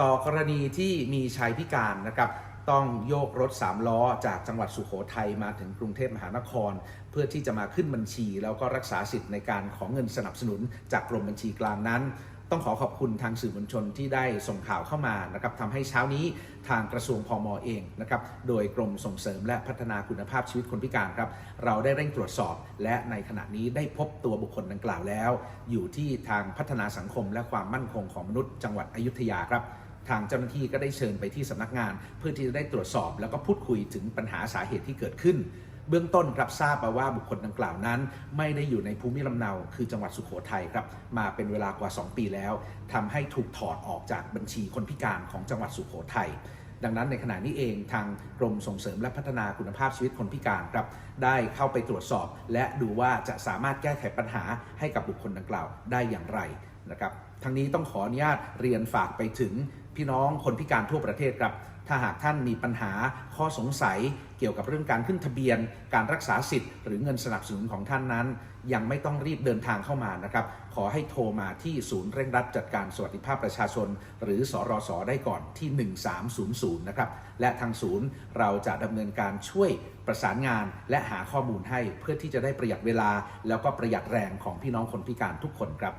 ต่อกรณีที่มีชายพิการนะครับต้องโยกรถ 3 ล้อ จากจังหวัดสุโขทัยมาถึงกรุงเทพมหานคร เพื่อที่จะมาขึ้นบัญชี แล้วก็รักษาสิทธิ์ในการของเงินสนับสนุนจากกรมบัญชีกลางนั้น ต้องขอขอบคุณทางสื่อมวลชนที่ได้ส่งข่าวเข้ามานะครับทำให้เช้านี้ทางกระทรวงพมเองนะครับโดยกรมส่งเสริมและพัฒนาคุณภาพชีวิตคนพิการครับ เราได้เร่งตรวจสอบ และในขณะนี้ได้พบตัวบุคคลดังกล่าวแล้ว อยู่ที่ทางพัฒนาสังคม และความมั่นคงของมนุษย์จังหวัดอยุธยาครับ ทางเจ้าหน้าที่ก็ได้เชิญไปที่สำนักงาน เพื่อที่จะได้ตรวจสอบ แล้วก็พูดคุยถึงปัญหาสาเหตุที่เกิดขึ้น เบื้องต้นครับทราบมาว่าบุคคลดังกล่าวนั้น ไม่ได้อยู่ในภูมิลำเนาคือจังหวัดสุโขทัยครับมาเป็นเวลากว่า 2 ปีแล้วทำให้ถูกถอดออกจากบัญชีคนพิการของจังหวัดสุโขทัยดังนั้นในขณะนี้เองทางกรมส่งเสริมและพัฒนาคุณภาพชีวิตคนพิการครับ ได้เข้าไปตรวจสอบ และดูว่าจะสามารถแก้ไขปัญหาให้กับบุคคลดังกล่าวได้อย่างไรนะครับทั้งนี้ต้องขออนุญาตเรียนฝากไปถึง พี่น้องคนพิการทั่วประเทศครับ ถ้าหากท่านมีปัญหาข้อสงสัยเกี่ยวกับเรื่องการขึ้นทะเบียน การรักษาสิทธิ์หรือเงินสนับสนุนของท่านนั้น ยังไม่ต้องรีบเดินทางเข้ามานะครับ ขอให้โทรมาที่ศูนย์เร่งรัดจัดการสวัสดิภาพประชาชน หรือสรสได้ก่อนที่ 1300 นะครับ และทางศูนย์เราจะดำเนินการช่วยประสานงานและหาข้อมูลให้เพื่อที่จะได้ประหยัดเวลา แล้วก็ประหยัดแรงของพี่น้องคนพิการทุกคนครับ